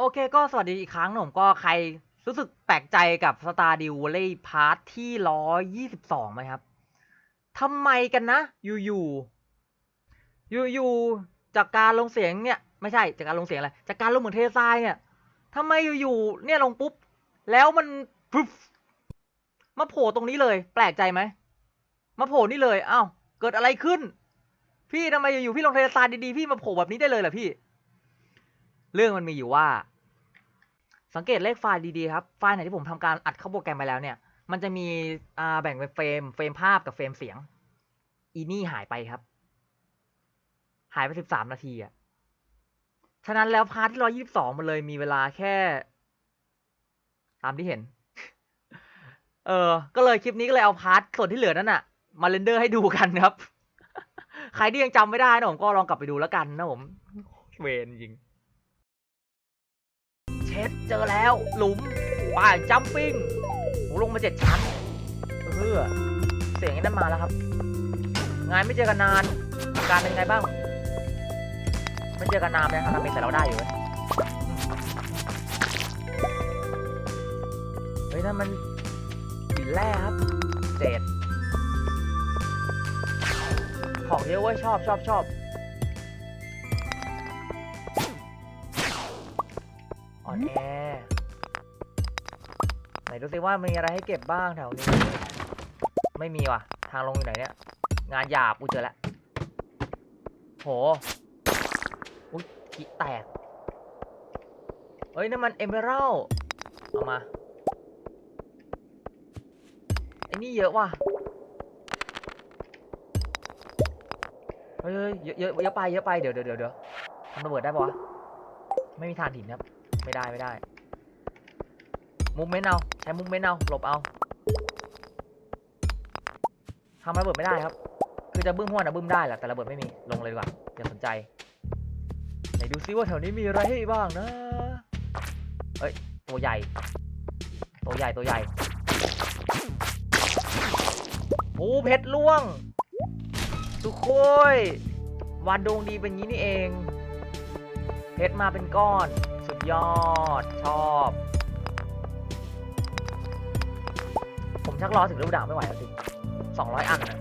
โอเคก็สวัสดีอีกครั้งนะผมก็ใครรู้สึกแปลกใจกับสตาร์ดิววลเลย์พาร์ทที่ร้อยยี่สิบสองไหมครับทำไมกันนะ อยู่ๆอยู่ๆจากการลงเสียงเนี่ย ไม่ใช่จากการลงเสียงอะไร จากการลงเหมือนเททรายเนี่ยทำไมอยู่ๆเนี่ยลงปุ๊บ แล้วมันปุ๊บมาโผล่ตรงนี้เลย แปลกใจไหมมาโผล่นี่เลยอ้าวเกิดอะไรขึ้น พี่ทำไมอยู่ๆพี่ลงเททรายดีๆพี่มาโผล่แบบนี้ได้เลยเหรอพี่ เรื่องมันมีอยู่ว่า สังเกตเลขไฟล์ดีๆครับ ไฟล์ไหนที่ผมทำการอัดเข้าโปรแกรมไปแล้วเนี่ย มันจะมีแบ่งเป็นเฟรม เฟรมภาพกับเฟรมเสียง อีนี่หายไปครับ หายไปสิบสามนาทีอะฉะนั้นแล้วพาร์ทที่ร้อยี่สิบสองมันเลยมีเวลาแค่ ตามที่เห็น เออ ก็เลยคลิปนี้ก็เลยเอาพาร์ทส่วนที่เหลือนั่นอะมาเรนเดอร์ให้ดูกันครับ ใครที่ยังจำไม่ได้นะผมก็ลองกลับไปดูแล้วกันนะผม เวนจริง ช็ดเจอแล้ว หลุมป่ายจัมปิ้งโหลงมาเจ็ดชั้นเพื่อเสียงนั่นมาแล้วครับ งานไม่เจอกันนานอาการเป็นไงบ้าง ไม่เจอกันนานเลยครับทำเป็นแต่เราได้อยู่เว้ยเฮ้ยนั่นมันหินแร่ครับเศษของเยอะเว้ยชอบชอบชอบ ดูซิว่ามีอะไรให้เก็บบ้างแถวนี้ ไม่มีว่ะ ทางลงอยู่ไหนเนี่ย งานหยาบกูเจอแล้วโหอุ้ยขีแตก เฮ้ยนั่นมันเอเมอรัลเอามาไอ้นี่เยอะว่ะ เฮ้ยเยอะเยอะเยอะไปเยอะไปเดี๋ยวเดี๋ยวเดี๋ยวเดี๋ยวทำระเบิดได้ปะวะ ไม่มีทานหินครับ ไม่ได้ไม่ได้ มุมเมนเอา ใช้มุมเมนเอา หลบเอาทำระเบิดไม่ได้ครับ คือจะบึ้มหัวนะบึ้มได้แหละแต่ระเบิดไม่มี ลงเลยดีกว่าอย่าสนใจ ไหนดูซิว่าแถวนี้มีอะไรให้บ้างนะ เอ้ย ตัวใหญ่ ตัวใหญ่ ตัวใหญ่ โอ้เพชรล่วงทุกคนวันดวงดีเป็นงี้นี่เอง เพชรมาเป็นก้อน สุดยอด ชอบ ชักรอถึงฤดูด่างไม่ไหวแล้วสิสองร้อยอันนะ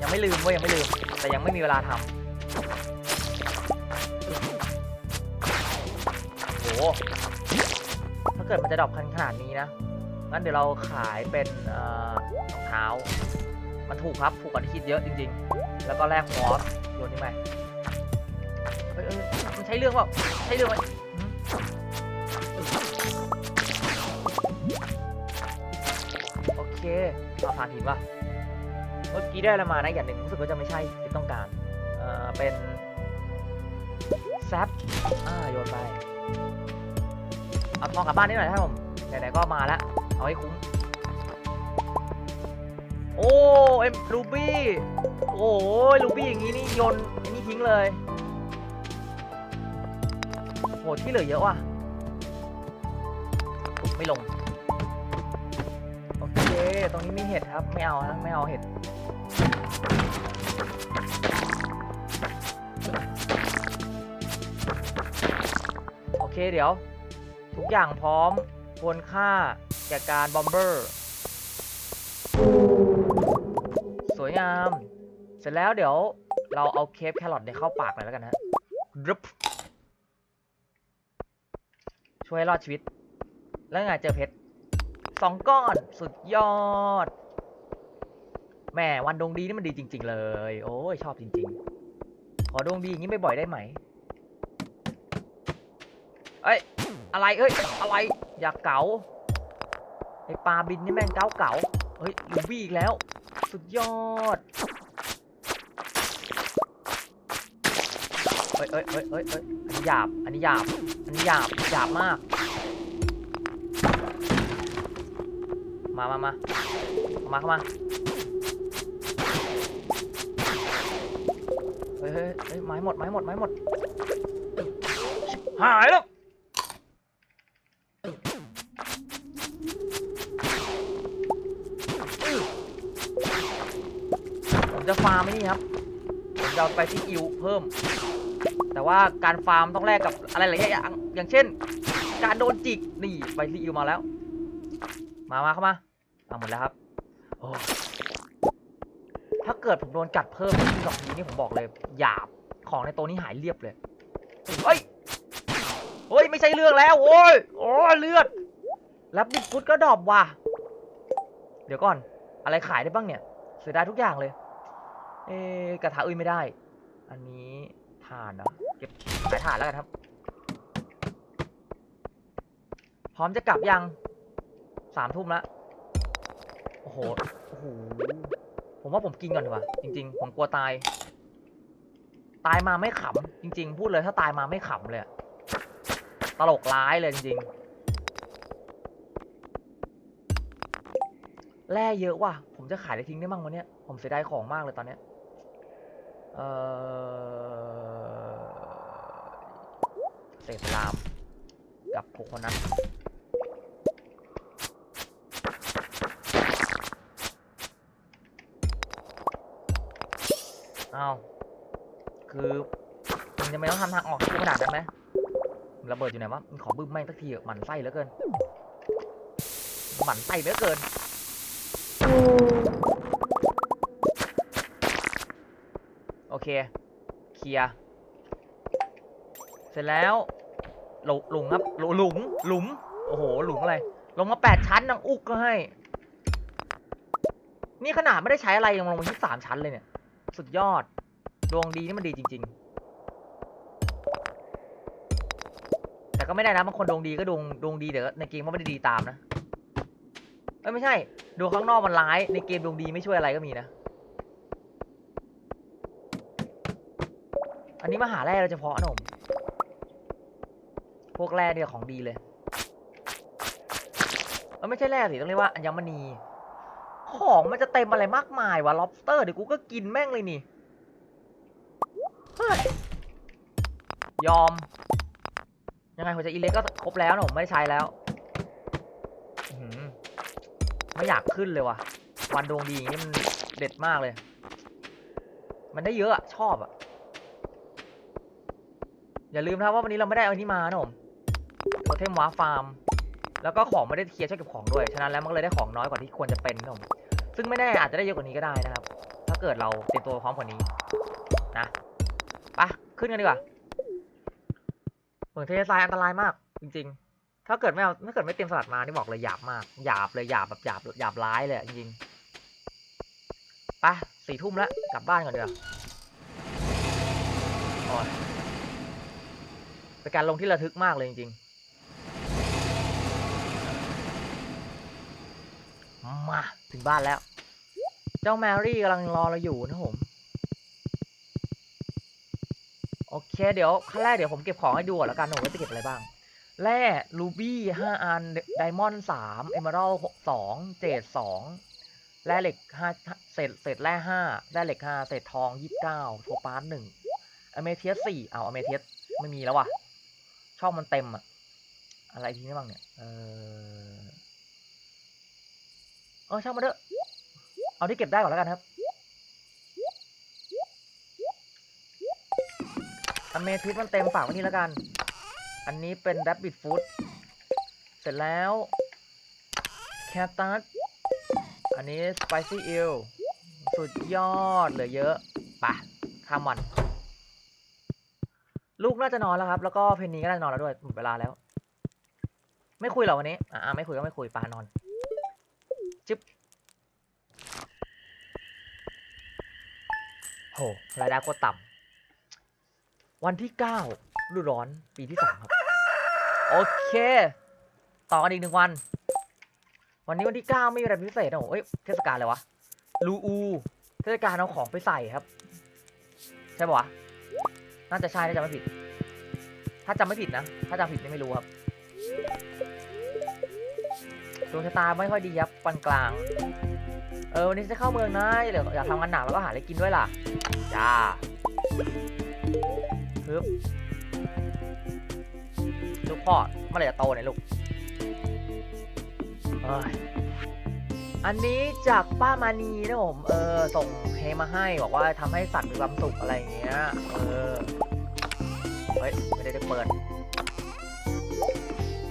ยังไม่ลืมเว่ายังไม่ลืม แต่ยังไม่มีเวลาทำโอ้โหถ้าเกิดมันจะดรอปคันขนาดนี้นะ งั้นเดี๋ยวเราขายเป็นเอ่อรองเท้า มันถูกครับ ถูกกว่าที่คิดเยอะจริง ๆ แล้วก็แลกมอสโยนนี่ไหมเอ้ยมันใช้เรื่องเปล่าใช้เรื่องไห เคเอาผ่านหินว่ะเมื่อกี้ได้อะไรมานะอย่างหนึ่งรู้สึกว่าจะไม่ใช่ที่ต้องการ เอ่อ เป็นแซปอ่าโยนไป เอาทองกลับบ้านนิดหน่อยครับผม ไหนๆก็มาแล้ว เอาให้คุ้ม โอ้ เอ็มลูบี้ โอ้ยลูบี้อย่างนี้นี่โยนอันนี้ทิ้งเลยโหที่เหลือเยอะว่ะ ไม่ลง ตรงนี้มีเห็ดครับ ไม่เอาฮะไม่เอาเห็ด โอเคเดี๋ยว ทุกอย่างพร้อมควรค่าแก่การบอมเบอร์ สวยงาม เสร็จแล้วเดี๋ยวเราเอาเคฟแครอทเนี่ยเข้าปากเลยแล้วกันฮะรึบช่วยรอดชีวิต แล้วไงเจอเพชร สองก้อนสุดยอดแหม่วันดวงดีนี่มันดีจริง ๆ เลย โอ้ยชอบจริง ๆ ขอดวงดีอย่างนี้บ่อยๆได้ไหมเอ้ยอะไรเอ้ยอะไรอยากเก๋าไอปลาบินนี่แม่งเก๋าเก๋าเฮ้ยลูบี้อีกแล้ว สุดยอดเอ้ยเอ้ยเอ้ยเอ้ยเอ้ยอันนี้หยาบอันนี้หยาบอันนี้หยาบหยาบมาก มามามาเข้ามาเข้ามาเฮ้ยเฮ้ยไม้หมดไม้หมดไม้หมด หายแล้วผมจะฟาร์มไอ้นี่ครับผมจะไปที่อิวเพิ่ม แต่ว่าการฟาร์มต้องแลกกับอะไรหลายอย่างอย่างเช่น การโดนจิกนี่ใบซีอิวมาแล้ว มามาเข้ามา เอาหมดแล้วครับโอ้ถ้าเกิดผมโดนกัดเพิ่มทีสองทีนี่ผมบอกเลย หยาบของในตัวนี้หายเรียบเลยเฮ้ยเฮ้ย ไม่ใช่เรื่องแล้ว โอ้ยโอ้ยเลือด แล้วบิ๊กฟุตก็ดอปว่ะ เดี๋ยวก่อน อะไรขายได้บ้างเนี่ย เสียดายทุกอย่างเลย เอ๊กระทะอุ้ยไม่ได้ อันนี้ถ่านนะเก็บขายถ่านแล้วกันครับ พร้อมจะกลับยังสามทุ่มแล้ว โอ้โหโอ้โหผมว่าผมกินก่อนดีกว่าจริง ๆ ผมกลัวตาย ตายมาไม่ขำจริง ๆ พูดเลยถ้าตายมาไม่ขำเลยตลกร้ายเลยจริงๆแร่เยอะว่ะผมจะขายได้ทิ้งได้มั่งวันนี้ผมเสียดายของมากเลยตอนเนี้ยเออเศษลามกับโคโคนัท อาคือมึงจะไม่ต้องทำทางออกให้กูขนาดนั้นไหมระเบิดอยู่ไหนวะมึงขอบึ้มแม่งสักทีเถอะหมันไส้เหลือเกินหมันไส้เหลือเกินโอเคเคลียร์เสร็จแล้วหลุหลุมครับหลหลุมหลุมโอ้โหหลุมอะไร ลงมาแปดชั้นนางอุกก็ให้ นี่ขนาดไม่ได้ใช้อะไรยังลงมาที่สามชั้นเลยเนี่ย สุดยอด ดวงดีนี่มันดีจริง ๆ แต่ก็ไม่ได้นะบางคนดวงดีก็ดวงดวงดีแต่ในเกมก็ไม่ได้ดีตามนะเอ้ยไม่ใช่ดวงข้างนอกมันร้าย ในเกมดวงดีไม่ช่วยอะไรก็มีนะ อันนี้มาหาแร่โดยเฉพาะหนะผมพวกแร่เนี่ยของดีเลยเออไม่ใช่แร่สิต้องเรียกว่าอัญมณี ของมันจะเต็มอะไรมากมายวะ lobster เดี๋ยวกูก็กินแม่งเลยนี่ยอม ยังไงหัวใจอีเล็กก็ครบแล้วนะผมไม่ใช้แล้วไม่อยากขึ้นเลยว่ะ วันดวงดีอย่างนี้มันเด็ดมากเลย มันได้เยอะอะชอบอะอย่าลืมนะว่าวันนี้เราไม่ได้เอาอันนี้มานะผมโทเทมวาฟาร์ม แล้วก็ของไม่ได้เคลียร์ช่วยเก็บของด้วย ฉะนั้นแล้วมันก็เลยได้ของน้อยกว่าที่ควรจะเป็นนะผมซึ่งไม่แน่อาจจะได้เยอะกว่านี้ก็ได้นะครับ ถ้าเกิดเราเตรียมตัวพร้อมกว่านี้นะไปขึ้นกันดีกว่าเหมืองเททรายอันตรายมาก จริง ๆ ถ้าเกิดไม่เอาถ้าเกิดไม่เตรียมสลัดมานี่บอกเลยหยาบมากหยาบเลยหยาบแบบหยาบหยาบร้ายเลยจริงๆไปสี่ทุ่มแล้วกลับบ้านก่อนดีกว่าเป็นการลงที่ระทึกมากเลยจริงๆ มาถึงบ้านแล้ว เจ้าแมรี่กำลังรอเราอยู่นะผม โอเค เดี๋ยวขั้นแรกเดี๋ยวผมเก็บของให้ดูก่อนแล้วกันนะผมว่าจะเก็บอะไรบ้างแร่รูบี้ห้าอันไดมอนด์สามเอเมอรัลสองเจดสองแร่เหล็กห้าเศษเศษแร่ห้าแร่เหล็กห้าเศษทองยี่สิบเก้าโทปาสหนึ่งอเมเทียสสี่เอาอเมเทียสไม่มีแล้วว่ะช่องมันเต็มอะอะไรทิ้งได้บ้างเนี่ย เออ เออช่างมาเถอะ เอาที่เก็บได้ก่อนแล้วกันครับอเมทิสมันเต็มฝากไว้นี่แล้วกัน อันนี้เป็น r ร b บิ t ฟู o ดเสร็จแล้ว แคตตัส อันนี้สไปซี่ e อ l สุดยอดเหลือเยอะปะข้ามวัน ลูกน่าจะนอนแล้วครับ แล้วก็เพนนีก็น่าจะนอนแล้วด้วยหมดเวลาแล้ว ไม่คุยหรอวันนี้ อ่าไม่คุยก็ไม่คุยปานอน จึ๊บ โหรายได้โคตรต่ำวันที่เก้าฤดูร้อนปีที่สามครับ โอเค ต่อกันอีกหนึ่งวัน วันนี้วันที่เก้าไม่มีอะไรพิเศษนะผมเอ้ยเทศกาลอะไรวะลูอู เทศกาลเอาของไปใส่ครับ ใช่ปะวะน่าจะใช่ถ้าจำไม่ผิด ถ้าจำไม่ผิดนะ ถ้าจำผิดนี่ไม่รู้ครับดวงชะตาไม่ค่อยดีครับปานกลาง เออวันนี้จะเข้าเมืองนะเดี๋ยวอยากทำงานหนักแล้วก็หาอะไรกินด้วยล่ะ จ้าฮึบลูกพ่อเมื่อไหร่จะโตเนี่ยลูกเอ้ยอันนี้จากป้ามานีนะผมเออส่งเพลงมาให้บอกว่าทำให้สัตว์มีความสุขอะไรอย่างเงี้ยเออเฮ้ยไม่ได้จะเปิด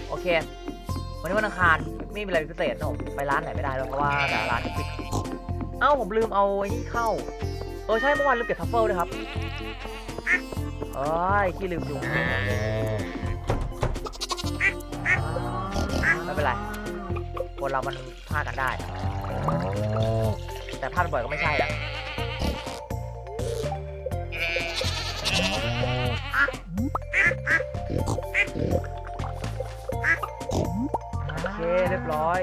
โอเค วันนี้วันอังคารไม่มีอะไรพิเศษนะผมไปร้านไหนไม่ได้แล้วเพราะว่าแต่ร้านปิดเอ้าผมลืมเอาไอ้นี่เข้า เออใช่เมื่อวานลืมเก็บทัฟเฟิลด้วยครับเอ้ยขี้ลืมดูไม่เป็นไร คนเรามันพลาดกันได้ แต่พลาดบ่อยก็ไม่ใช่แล้วโอเคเรียบร้อย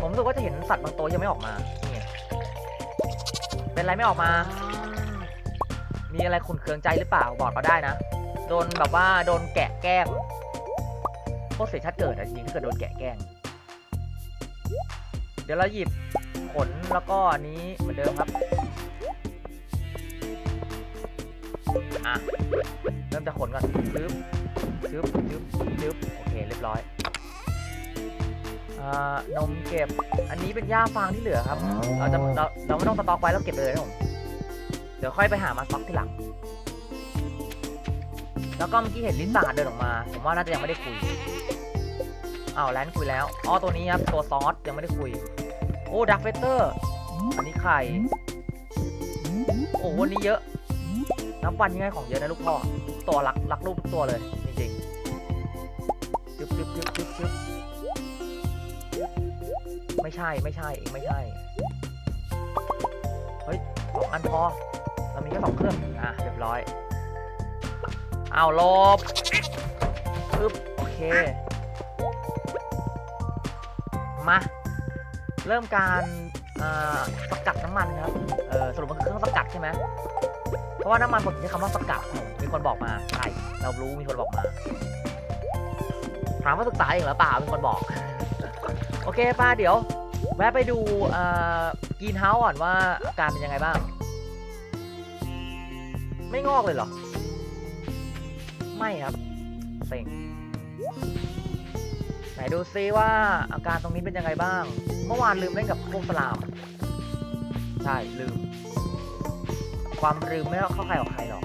ผมรู้สึกว่าจะเห็นสัตว์บางตัวยังไม่ออกมานี่ไง เป็นไรไม่ออกมา มีอะไรขุนเคืองใจหรือเปล่าบอกเราได้นะ โดนแบบว่าโดนแกะแกล้งโคตรเสียชาติเกิดอะจริงๆถ้าเกิดโดนแกะแกล้ง เดี๋ยวเราหยิบขนแล้วก็อันนี้เหมือนเดิมครับ อะ เริ่มจากขนก่อนซึบซึบซึบซึบโอเค เรียบร้อย นมเก็บ อันนี้เป็นหญ้าฟางที่เหลือครับ เราจะเราเราไม่ต้องสต็อกไว้เราเก็บเลยนะผม เดี๋ยวค่อยไปหามาสต็อกทีหลัง แล้วก็เมื่อกี้เห็นลิซ่าเดินออกมา ผมว่าน่าจะยังไม่ได้คุยอ้าวแลนคุยแล้ว อ๋อ ตัวนี้ครับ ตัวซอสยังไม่ได้คุย โอ้ดักเฟเตอร์ อันนี้ไข่ โอ้วันนี้เยอะ น้ำปันยังไงของเยอะนะลูกพ่อ ตัวรักรักลูกทุกตัวเลย ไม่ใช่ไม่ใช่เองไม่ใช่ เฮ้ยสองอันพอ เรามีแค่สองเครื่อง อะ เรียบร้อย เอาลบปึ๊บโอเค มา เริ่มการอ่าสกัดน้ำมันครับ เออสรุปมันคือเครื่องสกัดใช่ไหมเพราะว่าน้ำมันผมใช้คำว่าสกัด มีคนบอกมา ใช่ เรารู้มีคนบอกมา ถามว่าศึกษาเองหรือเปล่ามีคนบอก โอเคป้าเดี๋ยว แวะไปดูกินเฮาส์ก่อนว่าอาการเป็นยังไงบ้าง ไม่งอกเลยเหรอ ไม่ครับเซ็งไหนดูซิว่าอาการตรงนี้เป็นยังไงบ้าง เมื่อวานลืมเล่นกับพวกสลาม ใช่ลืม ความลืมไม่เข้าใครออกใครหรอก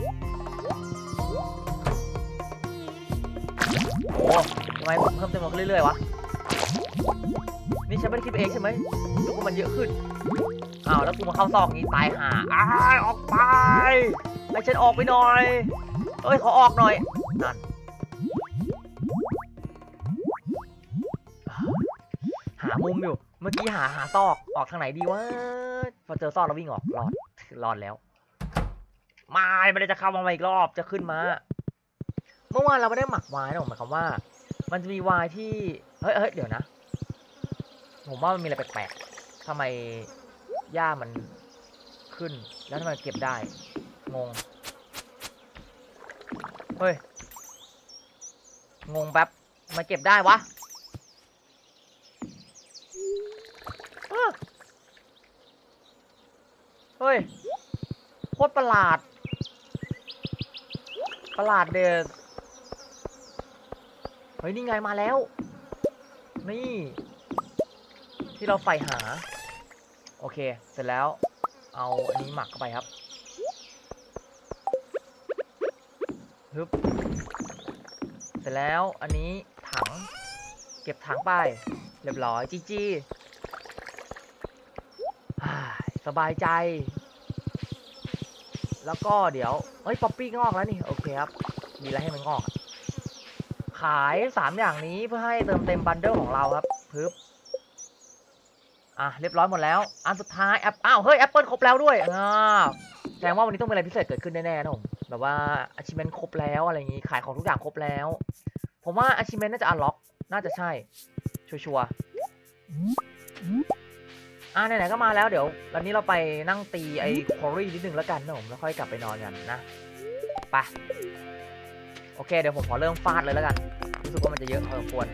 โอ้ทำไมเพิ่มจำนวนขึ้นเรื่อยๆวะ นี่ฉันไม่ได้คิดไปเองใช่ไหมรู้ว่ามันเยอะขึ้นอ้าวแล้วกูมาเข้าซอกนี้ตายห่าอ้ายออกไปให้ฉันออกไปหน่อยเอ้ยขอออกหน่อยนั่นหามุมอยู่ เมื่อกี้หาหาซอกออกทางไหนดีวะพอเจอซอกเราวิ่งออกรอดรอดแล้วม่ไม่ได้จะเข้ามาอีกรอบจะขึ้นมา เมื่อวานเราไม่ได้หมักวน์นะผมหมายความว่า มันจะมีวน์ที่เฮ้ยเฮ้ยเดี๋ยวนะ ผมว่ามันมีอะไรแปลกๆทำไมหญ้ามันขึ้น แล้วทำไมเก็บได้ งง เฮ้ย งงแป๊บมาเก็บได้วะเฮ้ย โคตรประหลาด ประหลาดเดชเฮ้ย นี่ไงมาแล้ว นี่ ที่เราใฝ่หา โอเค เสร็จแล้ว เอาอันนี้หมักเข้าไปครับฮึบเสร็จแล้วอันนี้ถัง เก็บถังไป เรียบร้อยจีจีสบายใจ แล้วก็เดี๋ยวเอ้ย ป๊อปปี้งอกแล้วนี่ โอเคครับ มีอะไรให้มันงอก ขายสามอย่างนี้เพื่อให้เติมเต็มบันเดิลของเราครับ พึบ อะเรียบร้อยหมดแล้ว อันสุดท้ายแอปอ้าวเฮ้ยแอปเปิลครบแล้วด้วยอ่าแสดงว่าวันนี้ต้องมีอะไรพิเศษเกิดขึ้นแน่ๆนะผมแบบว่า achievement ครบแล้วอะไรอย่างงี้ขายของทุกอย่างครบแล้ว ผมว่า achievement น่าจะ unlock น่าจะใช่ชัวร์อะไหนๆก็มาแล้วเดี๋ยววันนี้เราไปนั่งตีไอ้คอรี่นิดนึงแล้วกันนะผมแล้วค่อยกลับไปนอนกันนะไปโอเคเดี๋ยวผมขอเริ่มฟาดเลยแล้วกันรู้สึกว่ามันจะเยอะพอสมควร